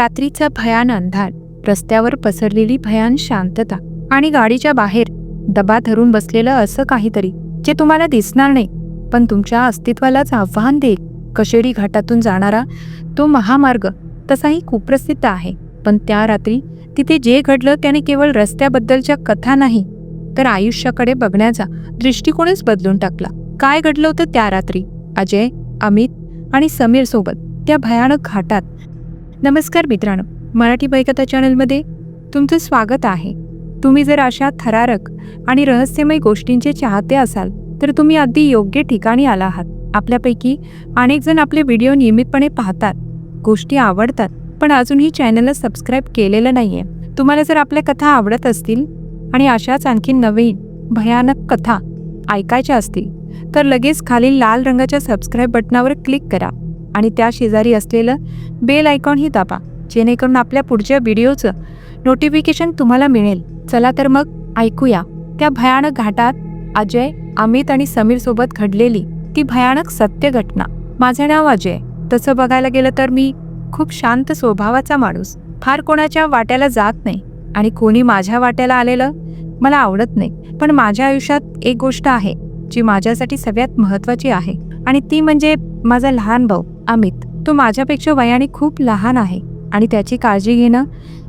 रात्रीचा भयान अंधार रस्त्यावर पसरलेली भयान शांतता आणि गाडीच्या बाहेर दबा धरून बसलेलं असं काहीतरी जे तुम्हाला दिसणार नाही. पण तुमच्या अस्तित्वालाच आव्हान देईल. कशेडी घाटातून जाणारा तो महामार्ग तसाही कुप्रसिद्ध आहे. पण त्या रात्री तिथे जे घडलं त्याने केवळ रस्त्याबद्दलच्या कथा नाही तर आयुष्याकडे बघण्याचा दृष्टिकोनच बदलून टाकला. काय घडलं होतं त्या रात्री? अजय अमित आणि समीर सोबत त्या भयानक घाटात नमस्कार मित्रांनो मराठी बैकथा चॅनलमध्ये तुमचं स्वागत आहे. तुम्ही जर अशा थरारक आणि रहस्यमय गोष्टींचे चाहते असाल तर तुम्ही अगदी योग्य ठिकाणी आला आहात. आपल्यापैकी अनेक जण आपले व्हिडिओ नियमितपणे पाहतात गोष्टी आवडतात पण अजूनही चॅनलला सबस्क्राईब केलेलं नाही आहे तुम्हाला जर आपल्या कथा आवडत असतील आणि अशाच आणखी नवीन भयानक कथा ऐकायच्या असतील तर लगेच खालील लाल रंगाच्या सबस्क्राईब बटनावर क्लिक करा. आणि त्या शेजारी असलेलं बेल आयकॉनही दाबा जेणेकरून आपल्या पुढच्या व्हिडिओचं नोटिफिकेशन तुम्हाला मिळेल. चला तर मग ऐकूया. त्या भयानक घाटात अजय अमित आणि समीर सोबत घडलेली ती भयानक सत्य घटना माझं नाव अजय. तसं बघायला गेलं तर मी खूप शांत स्वभावाचा माणूस. फार कोणाच्या वाट्याला जात नाही आणि कोणी माझ्या वाट्याला आलेलं मला आवडत नाही. पण माझ्या आयुष्यात एक गोष्ट आहे जी माझ्यासाठी सगळ्यात महत्त्वाची आहे. आणि ती म्हणजे माझा लहान भाऊ. अमित तो माझ्यापेक्षा वयाने खूप लहान आहे आणि त्याची काळजी घेणं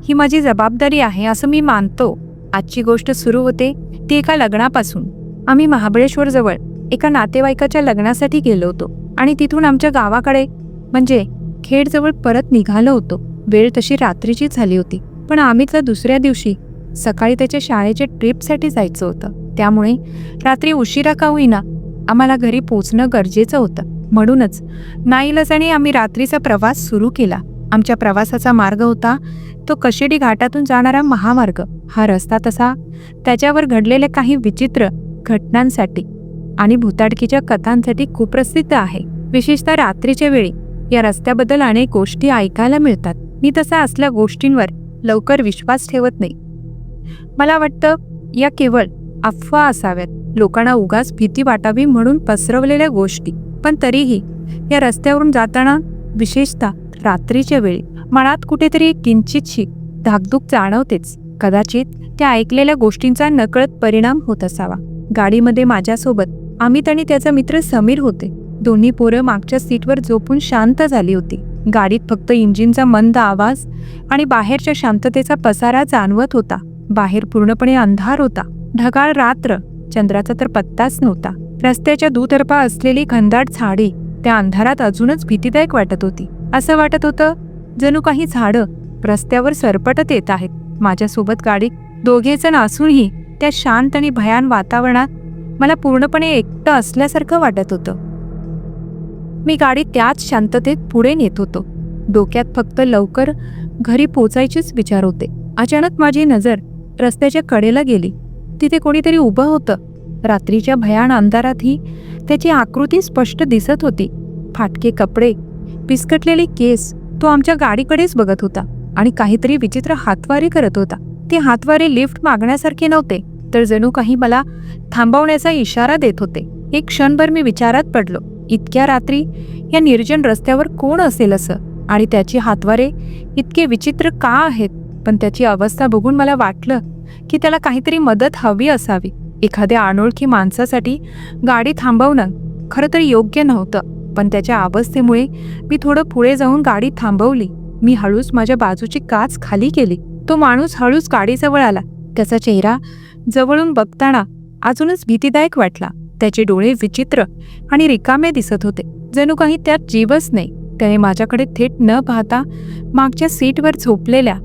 ही माझी जबाबदारी आहे असं मी मानतो. आजची गोष्ट सुरू होते ती एका लग्नापासून. आम्ही महाबळेश्वरजवळ एका नातेवाईकाच्या लग्नासाठी गेलो होतो आणि तिथून आमच्या गावाकडे म्हणजे खेडजवळ परत निघालो होतो. वेळ तशी रात्रीचीच झाली होती पण अमितला दुसऱ्या दिवशी सकाळी त्याच्या शाळेच्या ट्रिपसाठी जायचं होतं. त्यामुळे रात्री उशिरा का होईना आम्हाला घरी पोचणं गरजेचं होतं. म्हणूनच नाईलाजाने आम्ही रात्रीचा प्रवास सुरू केला. आमच्या प्रवासाचा मार्ग होता तो कशेडी घाटातून जाणारा महामार्ग. हा रस्ता तसा त्याच्यावर घडलेल्या काही विचित्र घटनांसाठी आणि भूताडकीच्या कथांसाठी कुप्रसिद्ध आहे. विशेषतः रात्रीच्या वेळी या रस्त्याबद्दल अनेक गोष्टी ऐकायला मिळतात. मी तसा असल्या गोष्टींवर लवकर विश्वास ठेवत नाही. मला वाटतं या केवळ अफवा असाव्यात. लोकांना उगाच भीती वाटावी म्हणून पसरवलेल्या गोष्टी. पण तरीही या रस्त्यावरून जाताना विशेषतः रात्रीच्या वेळी मनात कुठेतरी एक किंचितशी धाकधूक जाणवतेच. कदाचित त्या ऐकलेल्या गोष्टींचा नकळत परिणाम होत असावा. गाडीमध्ये माझ्यासोबत अमित आणि त्याचा मित्र समीर होते. दोन्ही पोरं मागच्या सीटवर झोपून शांत झाली होती. गाडीत फक्त इंजिनचा मंद आवाज आणि बाहेरच्या शांततेचा पसारा जाणवत होता. बाहेर पूर्णपणे अंधार होता. ढगाळ रात्र. चंद्राचा तर पत्ताच नव्हता. रस्त्याच्या दुतर्फा असलेली घनदाट झाडे त्या अंधारात अजूनच भीतीदायक वाटत होती. असं वाटत होतं जणू काही झाडं रस्त्यावर सरपटत येत आहेत. माझ्यासोबत गाडी दोघेजण असूनही त्या शांत आणि भयान वातावरणात मला पूर्णपणे एकटं असल्यासारखं वाटत होतं. मी गाडी त्याच शांततेत पुढे नेत होतो. डोक्यात फक्त लवकर घरी पोचायचेच विचार होते. अचानक माझी नजर रस्त्याच्या कडेला गेली. तिथे कोणीतरी उभं होतं. रात्रीच्या भयान अंधारातही त्याची आकृती स्पष्ट दिसत होती. फाटके कपडे पिसकटलेले केस तो आमच्या गाडीकडेच बघत होता आणि काहीतरी विचित्र हातवारी करत होता. ते हातवारे लिफ्ट मागण्यासारखे नव्हते तर जणू काही मला थांबवण्याचा इशारा देत होते. एक क्षणभर मी विचारात पडलो इतक्या रात्री या निर्जन रस्त्यावर कोण असेल असं? आणि त्याची हातवारे इतके विचित्र का आहेत? पण त्याची अवस्था बघून मला वाटलं की त्याला काहीतरी मदत हवी असावी. एखाद्या अनोळखी माणसासाठी गाडी थांबवणं खरं तर योग्य नव्हतं. पण त्याच्या अवस्थेमुळे मी थोडं पुढे जाऊन गाडी थांबवली. मी हळूच माझ्या बाजूची काच खाली केली. तो माणूस हळूच गाडीजवळ आला. त्याचा चेहरा जवळून बघताना अजूनच भीतीदायक वाटला. त्याचे डोळे विचित्र आणि रिकामे दिसत होते. जणू काही त्यात जीवच नाही. त्याने माझ्याकडे थेट न पाहता मागच्या सीटवर झोपलेल्या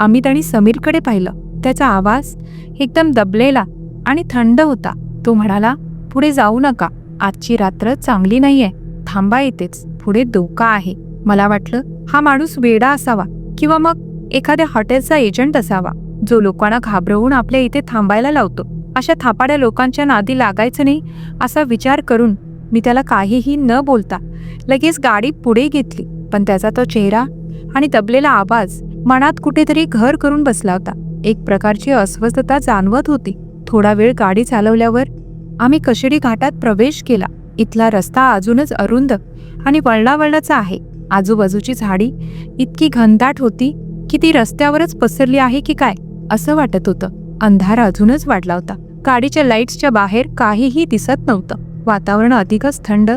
अमित आणि समीरकडे पाहिलं. त्याचा आवाज एकदम दबलेला आणि थंड होता. तो म्हणाला पुढे जाऊ नका. आजची रात्र चांगली नाहीये. थांबा येतेच पुढे धोका आहे. मला वाटलं हा माणूस वेडा असावा किंवा मग एखाद्या हॉटेलचा एजंट असावा. जो लोकांना घाबरवून आपल्या इथे थांबायला लावतो. अशा थापाड्या लोकांच्या नादी लागायचं नाही असा विचार करून मी त्याला काहीही न बोलता लगेच गाडी पुढे घेतली. पण त्याचा तो चेहरा आणि दबलेला आवाज मनात कुठेतरी घर करून बसला होता. एक प्रकारची अस्वस्थता जाणवत होती. थोडा वेळ गाडी चालवल्यावर आम्ही कशेडी घाटात प्रवेश केला. इथला रस्ता अजूनच अरुंद आणि वळणावळणाचा आहे. आजूबाजूची झाडी इतकी घनदाट होती की ती रस्त्यावरच पसरली आहे की काय असं वाटत होतं. अंधार अजूनच वाढला होता. गाडीच्या लाईट्सच्या बाहेर काहीही दिसत नव्हतं. वातावरण अधिकच थंड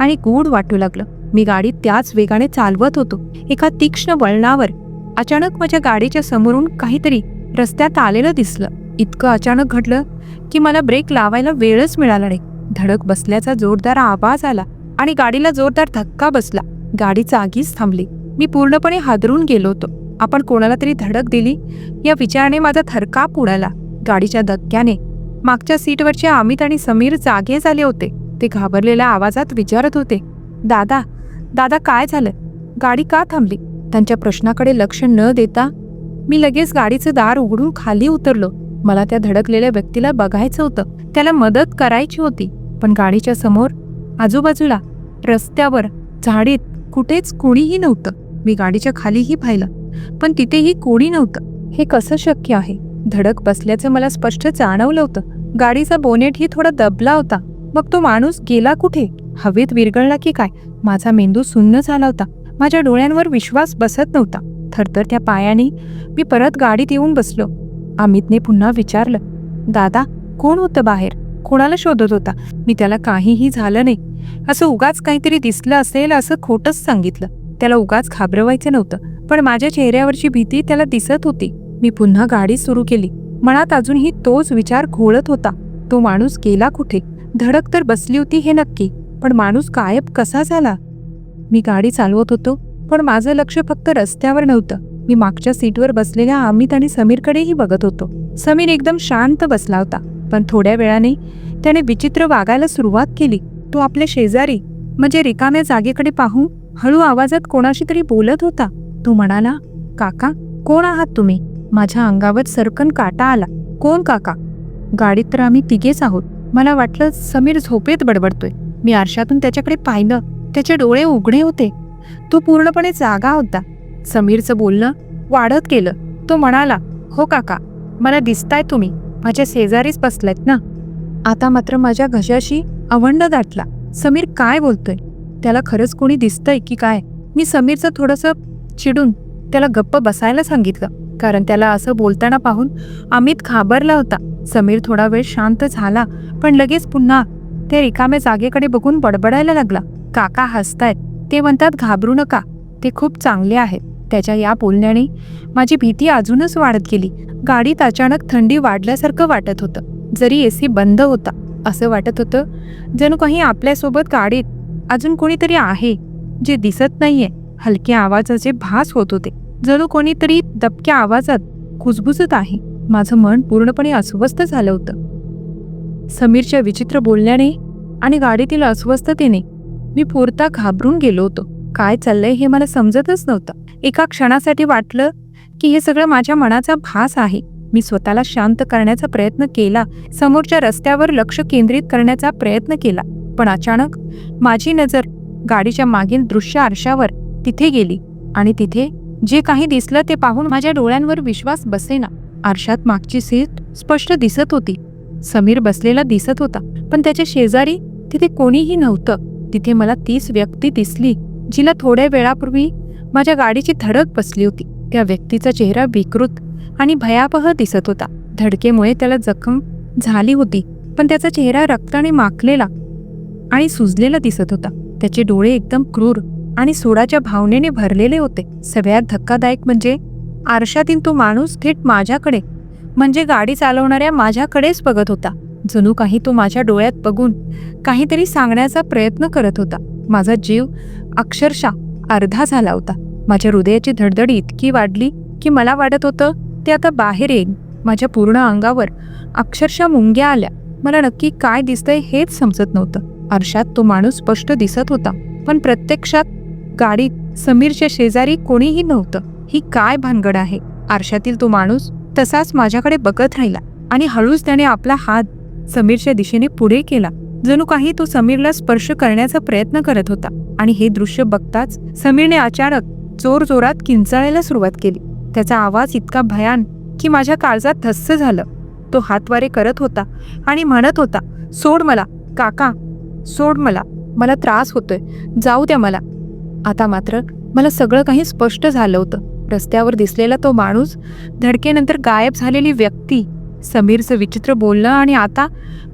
आणि गूढ वाटू लागलं. मी गाडी त्याच वेगाने चालवत होतो. एका तीक्ष्ण वळणावर अचानक माझ्या गाडीच्या समोरून काहीतरी रस्त्यात आलेलं दिसलं. इतकं अचानक घडलं की मला ब्रेक लावायला वेळच मिळाला नाही. धडक बसल्याचा जोरदार आवाज आला आणि गाडीला जोरदार धक्का बसला. गाडी जागीच थांबली. मी पूर्णपणे हादरून गेलो होतो. आपण कोणाला तरी धडक दिली? या विचाराने माझा थरकाप उडाला. गाडीच्या धक्क्याने मागच्या सीटवरचे अमित आणि समीर जागे झाले होते. ते घाबरलेल्या आवाजात विचारत होते दादा दादा काय झालं? गाडी का थांबली? त्यांच्या प्रश्नाकडे लक्ष न देता मी लगेच गाडीचं दार उघडून खाली उतरलो. मला त्या धडकलेल्या व्यक्तीला बघायचं होतं. त्याला मदत करायची होती. पण गाडीच्या समोर आजूबाजूला रस्त्यावर झाडीत कुठेच कोणीही नव्हतं. मी गाडीच्या खालीही पाहिलं. पण तिथेही कोणी नव्हतं. हे कसं शक्य आहे? धडक बसल्याचं मला स्पष्ट जाणवलं होतं. गाडीचा बोनेटही थोडा दबला होता. मग तो माणूस गेला कुठे? हवेत विरगळला की काय? माझा मेंदू सुन्न झाला होता. माझ्या डोळ्यांवर विश्वास बसत नव्हता. थरथरत्या पायाने मी परत गाडीत येऊन बसलो. अमितने पुन्हा विचारलं दादा कोण होतं बाहेर? कोणाला शोधत होता? मी त्याला काहीही झालं नाही. असं उगाच काहीतरी दिसलं असेल असं खोटंच सांगितलं. त्याला उगाच घाबरवायचं नव्हतं. पण माझ्या चेहऱ्यावरची भीती त्याला दिसत होती. मी पुन्हा गाडी सुरू केली. मनात अजूनही तोच विचार घोळत होता. तो माणूस गेला कुठे? धडक तर बसली होती हे नक्की. पण माणूस गायब कसा झाला? मी गाडी चालवत होतो पण माझं लक्ष फक्त रस्त्यावर नव्हतं. मी मागच्या सीटवर बसलेल्या अमित आणि समीरकडेही बघत होतो. समीर एकदम शांत बसला होता पण थोड्या वेळाने त्याने विचित्र वागायला सुरुवात केली. तो आपल्या शेजारी म्हणजे रिकाम्या जागेकडे पाहून हळू आवाजात कोणाशी तरी बोलत होता. तो म्हणाला काका कोण आहात तुम्ही? माझ्या अंगावर सरकन काटा आला. कोण काका? गाडीत तर आम्ही तिघेच आहोत. मला वाटलं समीर झोपेत बडबडतोय. मी आरशातून त्याच्याकडे पाहिलं. त्याचे डोळे उघडे होते. तो पूर्णपणे जागा होता. समीरचं बोलणं वाढत गेलं. तो म्हणाला हो काका मला दिसताय तुम्ही. माझ्या शेजारीच बसलायत ना. आता मात्र माझ्या घशाशी अवंड दाटला. समीर काय बोलतोय? त्याला खरंच कोणी दिसतंय की काय? मी समीरचं थोडंसं चिडून त्याला गप्प बसायला सांगितलं. कारण त्याला असं बोलताना पाहून अमित घाबरला होता. समीर थोडा वेळ शांत झाला पण लगेच पुन्हा ते रिकाम्या जागेकडे बघून बडबडायला लागला. काका हसतायत. ते म्हणतात घाबरू नका. ते खूप चांगले आहेत. त्याच्या या बोलण्याने माझी भीती अजूनच वाढत गेली. गाडीत अचानक थंडी वाढल्यासारखं वाटत होतं. जरी ए सी बंद होता असं वाटत होतं जणू काही आपल्यासोबत गाडीत अजून कोणीतरी आहे जे दिसत नाहीये. हलक्या आवाजाचे भास होत होते. जणू कोणीतरी दबक्या आवाजात कुजबुजत आहे. माझं मन पूर्णपणे अस्वस्थ झालं होतं. समीरच्या विचित्र बोलण्याने आणि गाडीतील अस्वस्थतेने मी पुरता घाबरून गेलो होतो. काय चाललंय हे मला समजतच नव्हतं. एका क्षणासाठी वाटलं की हे सगळं माझ्या मनाचा भास आहे. मी स्वतःला शांत करण्याचा प्रयत्न केला. समोरच्या रस्त्यावर लक्ष केंद्रित करण्याचा प्रयत्न केला. पण अचानक माझी नजर गाडीच्या मागील दृश्य आरशावर तिथे गेली आणि तिथे जे काही दिसलं ते पाहून माझ्या डोळ्यांवर विश्वास बसेना. आरशात मागची सीट स्पष्ट दिसत होती. समीर बसलेला दिसत होता. पण त्याच्या शेजारी तिथे कोणीही नव्हतं. तिथे मला तीच व्यक्ती दिसली. जिला थोड्या वेळापूर्वी माझ्या गाडीची धडक बसली होती. त्या व्यक्तीचा चेहरा विकृत आणि भयावह दिसत होता. धडकेमुळे त्याला जखम झाली होती पण त्याचा चेहरा रक्ताने माखलेला आणि सुजलेला दिसत होता. त्याचे डोळे एकदम क्रूर आणि सोडाच्या भावनेने भरलेले होते. सगळ्यात धक्कादायक म्हणजे आरशातील तो माणूस थेट माझ्याकडे म्हणजे गाडी चालवणाऱ्या माझ्याकडेच बघत होता. जणू काही तो माझ्या डोळ्यात बघून काहीतरी सांगण्याचा प्रयत्न करत होता. माझा जीव अक्षरशः अर्धा झाला होता. माझ्या हृदयाची धडधड इतकी वाढली की मला वाटत होतं ते आता बाहेर येईल. माझ्या पूर्ण अंगावर अक्षरशः मुंग्या आल्या. मला नक्की काय दिसतंय हेच समजत नव्हतं. आरशात तो माणूस स्पष्ट दिसत होता पण प्रत्यक्षात गाडीत समीरच्या शेजारी कोणीही नव्हतं. ही काय भानगड आहे? आरशातील तो माणूस तसाच माझ्याकडे बघत राहिला आणि हळूच त्याने आपला हात समीरच्या दिशेने पुढे केला. जणू काही तो समीरला स्पर्श करण्याचा प्रयत्न करत होता आणि हे दृश्य बघताच समीरने अचानक जोर जोरात किंचाळायला सुरुवात केली. त्याचा आवाज इतका भयान की माझ्या काळजात धस्स झालं. तो हातवारे करत होता आणि म्हणत होता सोड मला काका सोड मला मला त्रास होतोय जाऊ द्या मला. आता मात्र मला सगळं काही स्पष्ट झालं होतं. रस्त्यावर दिसलेला तो माणूस धडकेनंतर गायब झालेली व्यक्ती समीरचं विचित्र बोलणं आणि आता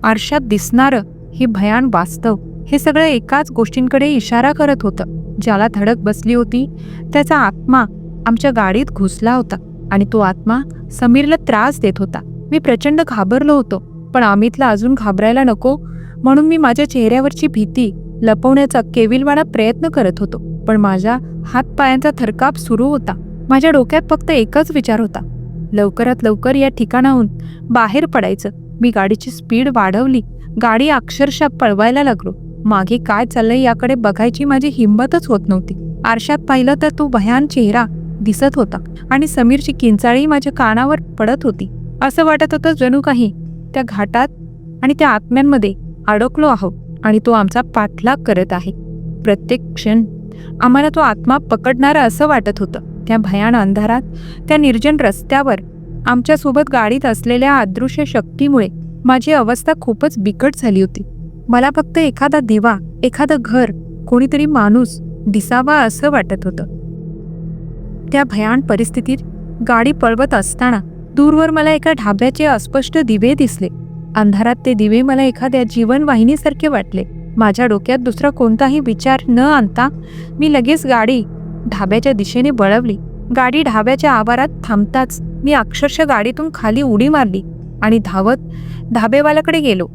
आरशात दिसणारं हे भयान वास्तव हे सगळं एकाच गोष्टींकडे इशारा करत होतं. ज्याला धडक बसली होती त्याचा आत्मा आमच्या गाडीत घुसला होता आणि तो आत्मा समीरला त्रास देत होता. मी प्रचंड घाबरलो होतो पण अमितला अजून घाबरायला नको म्हणून मी माझ्या चेहऱ्यावरची भीती लपवण्याचा केविलवाणा प्रयत्न करत होतो. पण माझ्या हातपायांचा थरकाप सुरू होता. माझ्या डोक्यात फक्त एकच विचार होता. लवकरात लवकर या ठिकाणाहून बाहेर पडायचं. मी गाडीची स्पीड वाढवली. गाडी अक्षरशः पळवायला लागलो. मागे काय चाललंय याकडे बघायची माझी हिंमतच होत नव्हती. आरशात पाहिलं तर तो भयान चेहरा दिसत होता आणि समीरची किंचाळी माझ्या कानावर पडत होती. असं वाटत होतं जणू काही त्या घाटात आणि त्या आत्म्यांमध्ये अडकलो आहोत आणि तो आमचा पाठलाग करत आहे. प्रत्येक क्षण आम्हाला तो आत्मा पकडणारा असं वाटत होतं. त्या भयान अंधारात त्या निर्जन रस्त्यावर आमच्यासोबत गाडीत असलेल्या अदृश्य शक्तीमुळे माझी अवस्था खूपच बिकट झाली होती. मला फक्त एखादा दिवा एखादं घर कोणीतरी माणूस दिसावा असं वाटत होतं. त्या भयान परिस्थितीत गाडी पळवत असताना दूरवर मला एका ढाब्याचे अस्पष्ट दिवे दिसले. अंधारात ते दिवे मला एखाद्या जीवनवाहिनीसारखे वाटले. माझ्या डोक्यात दुसरा कोणताही विचार न आणता मी लगेच गाडी ढाब्याच्या दिशेने बळवली गाडी ढाब्याच्या आवारात थांबताच मी अक्षरशः गाडीतून खाली उडी मारली आणि धावत धाबेवाल्याकडे गेलो.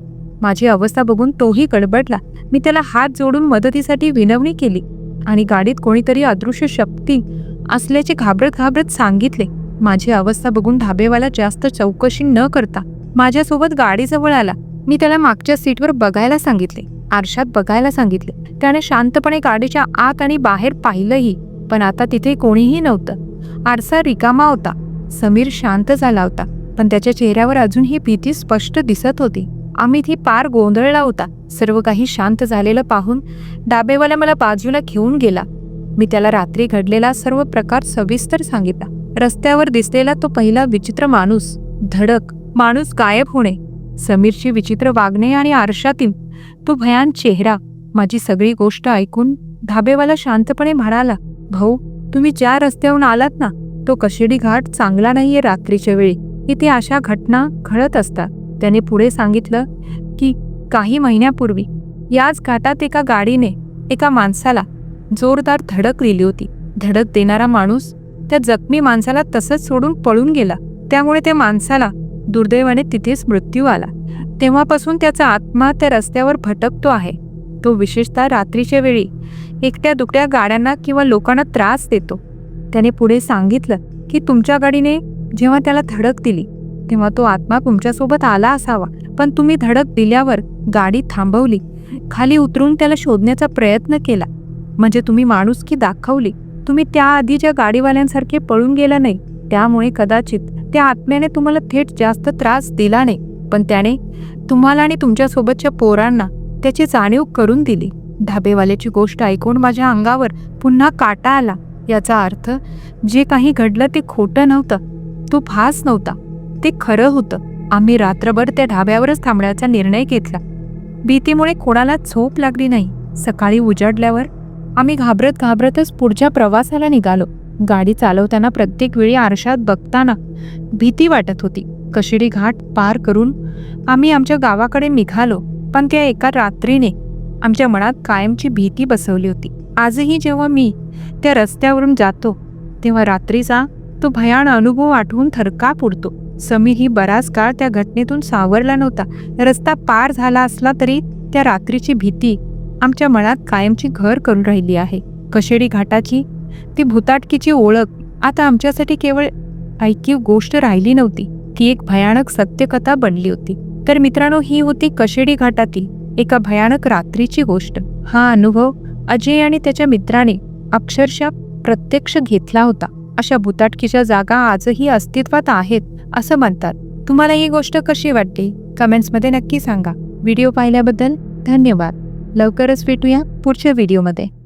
माझी अवस्था बघून तोही गडबडला मी त्याला हात जोडून मदतीसाठी विनवणी केली आणि गाडीत कोणीतरी अदृश्य शक्ती असल्याचे घाबरत घाबरत सांगितले. माझी अवस्था बघून धाबेवाला जास्त चौकशी न करता माझ्यासोबत गाडीजवळ आला. मी त्याला मागच्या सीटवर बघायला सांगितले. आरशात बघायला सांगितले. त्याने शांतपणे गाडीच्या आत आणि बाहेर पाहिलंही पण आता तिथे कोणीही नव्हतं. आरसा रिकामा होता. समीर शांत झाला होता. पण त्याच्या चेहऱ्यावर अजूनही भीती स्पष्ट दिसत होती. आम्ही ती पार गोंधळला होता. सर्व काही शांत झालेलं पाहून डाबेवाला मला बाजूला घेऊन गेला. मी त्याला रात्री घडलेला सर्व प्रकार सविस्तर सांगितला. रस्त्यावर दिसलेला तो पहिला विचित्र माणूस. धडक. माणूस गायब होणे. समीरची विचित्र वागणे आणि आरशातील तो भयान चेहरा. माझी सगळी गोष्ट ऐकून धाबेवाला शांतपणे म्हणाला भाऊ तुम्ही ज्या रस्त्याहून आलात ना तो कशेडी घाट चांगला नाहीये रात्रीच्या वेळी. इथे अशा घटना घडत असतात. त्याने पुढे सांगितलं की काही महिन्यापूर्वी याच घाटात एका गाडीने एका माणसाला जोरदार धडक दिली होती. धडक देणारा माणूस त्या जखमी माणसाला तसंच सोडून पळून गेला. त्यामुळे त्या माणसाला दुर्दैवाने तिथेच मृत्यू आला. तेव्हापासून त्याचा आत्मा त्या रस्त्यावर भटकतो आहे. तो विशेषतः रात्रीच्या वेळी एकट्या दुकट्या गाड्यांना किंवा लोकांना त्रास देतो. त्याने पुढे सांगितलं की तुमच्या गाडीने जेव्हा त्याला धडक दिली तेव्हा तो आत्मा तुमच्यासोबत आला असावा. पण तुम्ही धडक दिल्यावर गाडी थांबवली. खाली उतरून त्याला शोधण्याचा प्रयत्न केला. म्हणजे तुम्ही माणुसकी दाखवली. तुम्ही त्याआधीच्या गाडीवाल्यांसारखे पळून गेला नाही त्यामुळे कदाचित त्या आत्म्याने तुम्हाला थेट जास्त त्रास दिला नाही. पण त्याने तुम्हाला आणि तुमच्यासोबतच्या पोरांना त्याची जाणीव करून दिली. ढाबेवाल्याची गोष्ट ऐकून माझ्या अंगावर पुन्हा काटा आला. याचा अर्थ जे काही घडलं ते खोटं नव्हतं. तो फास नव्हता. ते खरं होतं. आम्ही रात्रभर त्या ढाब्यावरच थांबण्याचा निर्णय घेतला. भीतीमुळे कोणाला झोप लागली नाही. सकाळी उजाडल्यावर आम्ही घाबरत घाबरतच पुढच्या प्रवासाला निघालो. गाडी चालवताना प्रत्येक वेळी आरशात बघताना भीती वाटत होती. कशिडी घाट पार करून आम्ही आमच्या गावाकडे निघालो पण त्या एका रात्रीने आमच्या मनात कायमची भीती बसवली होती. आजही जेव्हा मी त्या रस्त्यावरून जातो तेव्हा रात्रीचा तो भयान अनुभव आठवून थरकाप उडतो समीर ही बराच काळ त्या घटनेतून सावरला नव्हता. रस्ता पार झाला असला तरी त्या रात्रीची भीती आमच्या मनात कायमची घर करून राहिली आहे. कशेडी घाटाची ती भूताटकीची ओळख आता आमच्यासाठी केवळ ऐकीव गोष्ट राहिली नव्हती. ती एक भयानक सत्यकथा बनली होती. तर मित्रांनो ही होती कशेडी घाटातील एका भयानक रात्रीची गोष्ट. हा अनुभव अजय आणि त्याच्या मित्राने अक्षरशः प्रत्यक्ष घेतला होता. अशा भूताटकीच्या जागा आजही अस्तित्वात आहेत असं म्हणतात. तुम्हाला ही गोष्ट कशी वाटते कमेंट्समध्ये नक्की सांगा. व्हिडिओ पाहिल्याबद्दल धन्यवाद. लवकरच भेटूया पुढच्या व्हिडिओमध्ये.